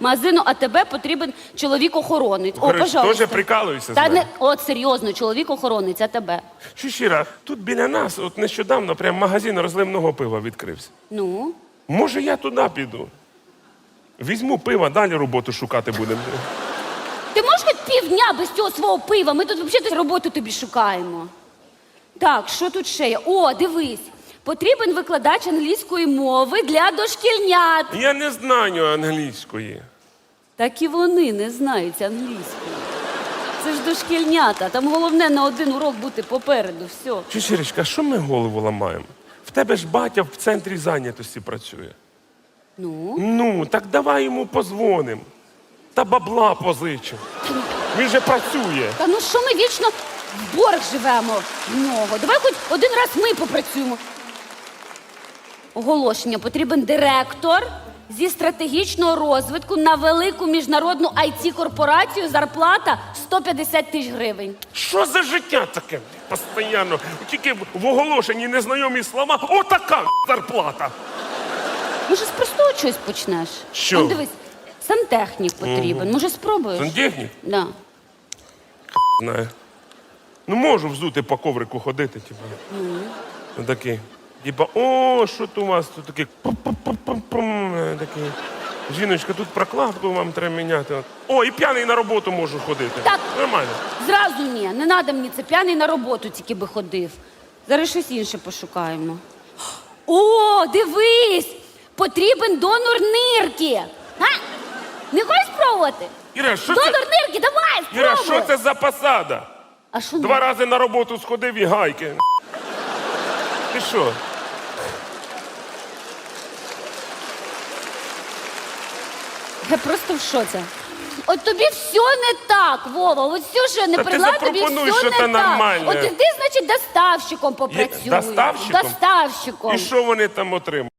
магазину АТБ потрібен чоловік-охоронець. О, Говориш, пожалуйста. теж прикалуєшся з Та мене? не, от серйозно, чоловік-охоронець АТБ. Що щира, тут біля нас, от нещодавно, прям магазин розливного пива відкрився. Ну, Може, я туди піду. Візьму пива, далі роботу шукати будемо. ти можеш хоч півдня без цього свого пива? Ми тут взагалі роботу тобі шукаємо. Так, що тут ще є? О, дивись. Потрібен викладач англійської мови для дошкільнят. Я не знаю англійської. Так і вони не знають англійської. Це ж дошкільнята. Там головне на один урок бути попереду. Все. Чи Щирочка, що ми голову ламаємо? В тебе ж батя в центрі зайнятості працює. Ну, Ну, так давай йому позвоним. Та бабла позичимо. Він же працює. та ну що ми вічно в борг живемо в нього? Давай хоч один раз ми попрацюємо. Оголошення потрібен директор зі стратегічного розвитку на велику міжнародну it корпорацію зарплата 150 тисяч гривень. Що за життя таке? Постоянно. Тільки в оголошенні незнайомі слова. Отака зарплата. Може, з простого чогось почнеш? Що? Он, дивись, сантехнік потрібен. Може, спробуєш? Сантехнік? Да. Знаю. Ну, можу взути по коврику ходити, типу. Ну, такий. Типа, о, що тут у вас тут е, такий. Жіночка, тут прокладку вам треба міняти. О, і п'яний на роботу можу ходити. Так. Нормально. Зразу ні, не треба мені це п'яний на роботу тільки би ходив. Зараз щось інше пошукаємо. О, дивись! Потрібен донор нирки. А? Не хочеш спробувати? Іра, що Донор це? нирки, давай, спробуй! Іра, що це за посада? А що Два рази на роботу сходив і гайки. Ти що? Я просто в шоці. От тобі все не так, Вова. От все, що я не Та ти прила, тобі запропонуй все не нормальне. так. От іди, значить, доставщиком попрацюй. доставщиком? Доставщиком. І що вони там отримують?